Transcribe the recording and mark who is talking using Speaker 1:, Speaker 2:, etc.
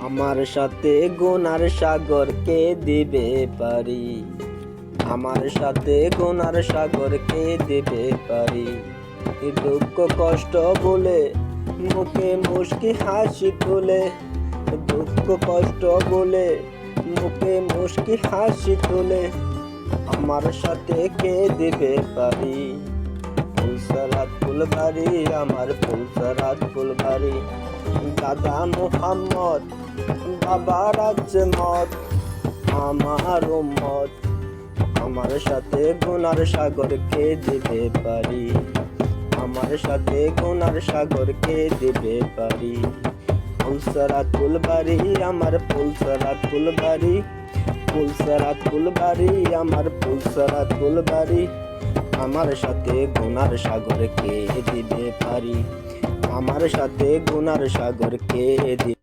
Speaker 1: আমার সাথে গুনার সাগর কে দিবে পারি? আমার সাথে গুনার সাগর কে দিবে পারি? দুঃখ কষ্ট বলে, মুখে মুশকি হাসি তুলে। দুঃখ কষ্ট বলে, মুখে মুশকি হাসি তুলে। আমার সাথে কে দিবে পারি? ফুলসারাত ফুলবাড়ি, আমার ফুলসারাত ফুলবাড়ি। দাদা মোহাম্মদ বাবা রাজ্যে মত আমার মত আমার সাথে গুনার সাগর কে দিবে পারি? আমার সাথে গুনার সাগর কে দিবে পারি? ফুলসারাত ফুলবাড়ি আমার ফুলসারাত ফুলবাড়ি ফুলসারাত ফুলবাড়ি আমার ফুলসারাত ফুলবাড়ি আমার সাথে গুনার সাগর কে দিবে পারি? আমার সাথে গুনার সাগর কে দিবে